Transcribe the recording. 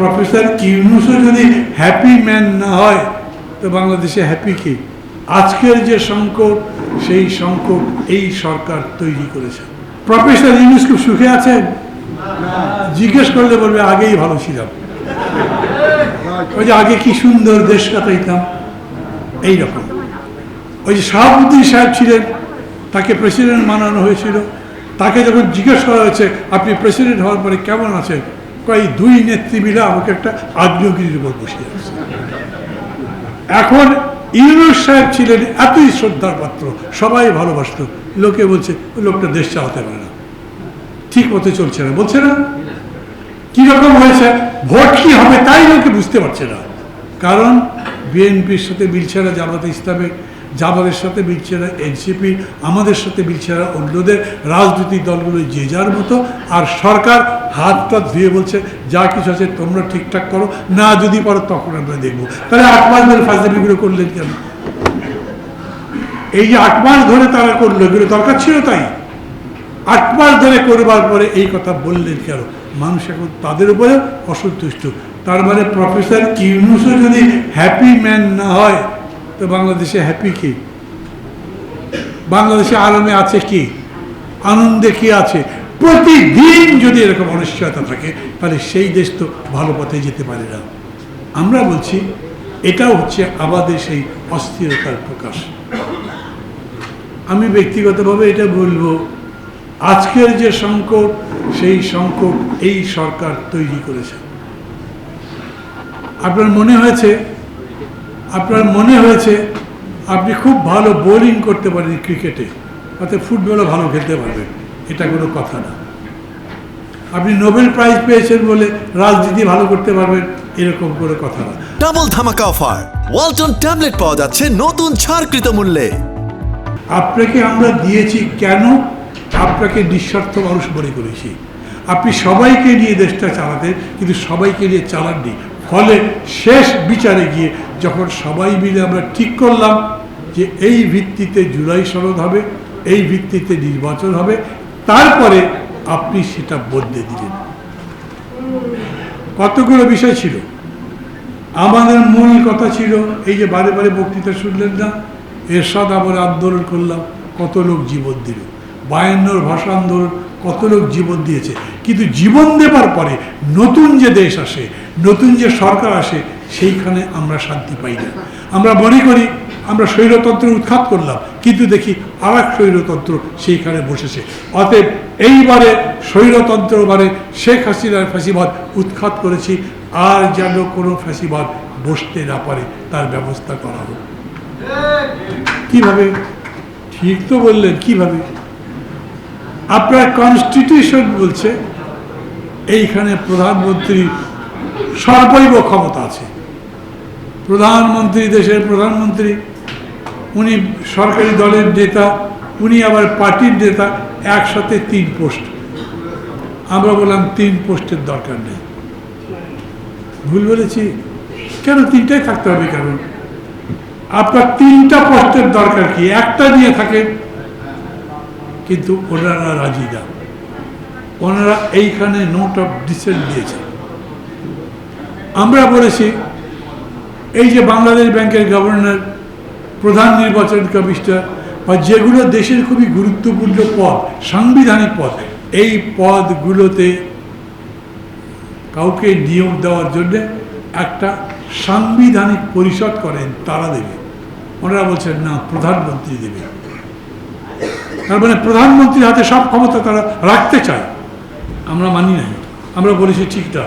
Professor ইউনুসও যদি happy man না হয়, তো বাংলাদেশে হ্যাপি কি? আজকের যে সংকট, সেই সংকট এই সরকার তৈরি করেছে। প্রফেসর ইউনুস খুব সুখে আছেন? জিজ্ঞেস করলে বলবে, আগেই ভালো ছিলাম। ওই যে আগে কি সুন্দর দেশ কাটাইতাম, এইরকম। ওই যে শাহাবুদ্দিন সাহেব ছিলেন, তাকে প্রেসিডেন্ট মানানো হয়েছিল। তাকে যখন জিজ্ঞেস করা হয়েছে, আপনি প্রেসিডেন্ট হওয়ার পরে কেমন আছেন? কয় দুই নেত্রী মিলে আমাকে একটা আগ্নেয়গিরির উপর বসিয়ে আছে এখন ইউনুস সাহেব ছিলেন এতই শ্রদ্ধার পাত্র সবাই ভালোবাসত। লোকে বলছে লোকটা দেশ চালাতে পারে না। ঠিক মতো চলছে না। বলছে না। কীরকম হয়েছে? ভোট কি হবে তাই লোকে বুঝতে পারছে না। কারণ বিএনপির সাথে মিলছে না জামাত ইসলামের। জামাতের সাথে মিলছে না এনসিপি আমাদের সাথে মিলছে না অন্যদের রাজনৈতিক দলগুলো যে যার মতো, আর সরকার হাত টাত ধুয়ে বলছে, যা কিছু আছে তোমরা ঠিকঠাক করো, না যদি পারো তখন আমরা দেখব। তাহলে আট মাস ধরে ফাজলামিগুলো করলেন কেন? এই যে আট মাস ধরে তারা করল, এগুলো দরকার ছিল তাই। আট মাস ধরে করবার পরে এই কথা বললেন কেন? মানুষ এখন তাদের উপরে অসন্তুষ্ট। তার মানে প্রফেসর ইউনুসও যদি হ্যাপি ম্যান না হয় তো বাংলাদেশে হ্যাপি কি? বাংলাদেশে আরামে আছে কি? আনন্দে কি আছে? প্রতিদিন যদি এরকম অনিশ্চয়তা থাকে, তাহলে সেই দেশ তো ভালো পথে যেতে পারে না। আমরা বলছি, এটাও হচ্ছে আমাদের সেই অস্থিরতার প্রকাশ। আমি ব্যক্তিগতভাবে এটা বলব, আজকের যে সংকট, সেই সংকট এই সরকার তৈরি করেছে। আপনার মনে হয়েছে আপনার মনে হয়েছে আপনি খুব ভালো বোলিং করতে পারেন ক্রিকেটে অর্থাৎ ফুটবলও ভালো খেলতে পারবেন এটা কোনো কথা না। আপনি নোবেল প্রাইজ পেয়েছেন বলে রাজনীতি ভালো করতে পারবেন এরকম করে কথা না। ডাবল ধামাকা অফার ওয়ালটন ট্যাবলেট পাওয়া যাচ্ছে নতুন ছাড়কৃত মূল্যে। আপনাকে আমরা দিয়েছি কেন? আপনাকে নিঃস্বার্থ মানুষ মনে করেছি। আপনি সবাইকে নিয়ে দেশটা চালাতেন কিন্তু সবাইকে নিয়ে চালাননি। ফলে শেষ বিচারে গিয়ে যখন সবাই মিলে আমরা ঠিক করলাম যে এই ভিত্তিতে জুলাই সনদ হবে, এই ভিত্তিতে নির্বাচন হবে, তারপরে আপনি সেটা বদলে দিলেন। কতগুলো বিষয় ছিল। আমাদের মূল কথা ছিল, এই যে বারে বারে বক্তৃতা শুনলেন না, এরশাদ আমরা আন্দোলন করলাম, কত লোক জীবন দিল। বায়ান্নর ভাষা আন্দোলন কত লোক জীবন দিয়েছে। কিন্তু জীবন দেবার পরে নতুন যে দেশ আসে, নতুন যে সরকার আসে, সেইখানে আমরা শান্তি পাই না। আমরা মনে করি আমরা স্বৈরতন্ত্র উৎখাত করলাম, কিন্তু দেখি আর এক স্বৈরতন্ত্র সেইখানে বসেছে। অতএব এইবারে স্বৈরতন্ত্র মানে শেখ হাসিনার ফাঁসিবাদ উৎখাত করেছি, আর যেন কোনো ফাঁসিবাদ বসতে না পারে, তার ব্যবস্থা করা হোক। কীভাবে? ঠিক তো বললেন, কীভাবে? আপনার কনস্টিটিউশন বলছে, এইখানে প্রধানমন্ত্রী সর্বৈব ক্ষমতা আছে। প্রধানমন্ত্রী, দেশের প্রধানমন্ত্রী, উনি সরকারি দলের নেতা, উনি আবার পার্টির নেতা, একসাথে তিন পোস্ট। আমরা বললাম, তিন পোস্টের দরকার নেই। ভুল বলেছি? কেন তিনটাই থাকতে হবে কেন? আপনার তিনটা পোস্টের দরকার কি? একটা নিয়ে থাকেন কিন্তু ওনারা রাজি না। ওনারা এইখানে নোট অফ ডিসেন্ট দিয়েছে আমরা বলেছি, এই যে বাংলাদেশ ব্যাংকের গভর্নর প্রধান নির্বাচন কমিশনার বা যেগুলো দেশের খুবই গুরুত্বপূর্ণ পদ, সাংবিধানিক পদ, এই পদগুলোতে কাউকে নিয়োগ দেওয়ার জন্য একটা সাংবিধানিক পরিষদ করেন, তারা দেবে। ওনারা বলছেন, না, প্রধানমন্ত্রী দেবে। তার মানে প্রধানমন্ত্রীর হাতে সব ক্ষমতা তারা রাখতে চায়। আমরা মানি নাই। আমরা বলেছি, ঠিক না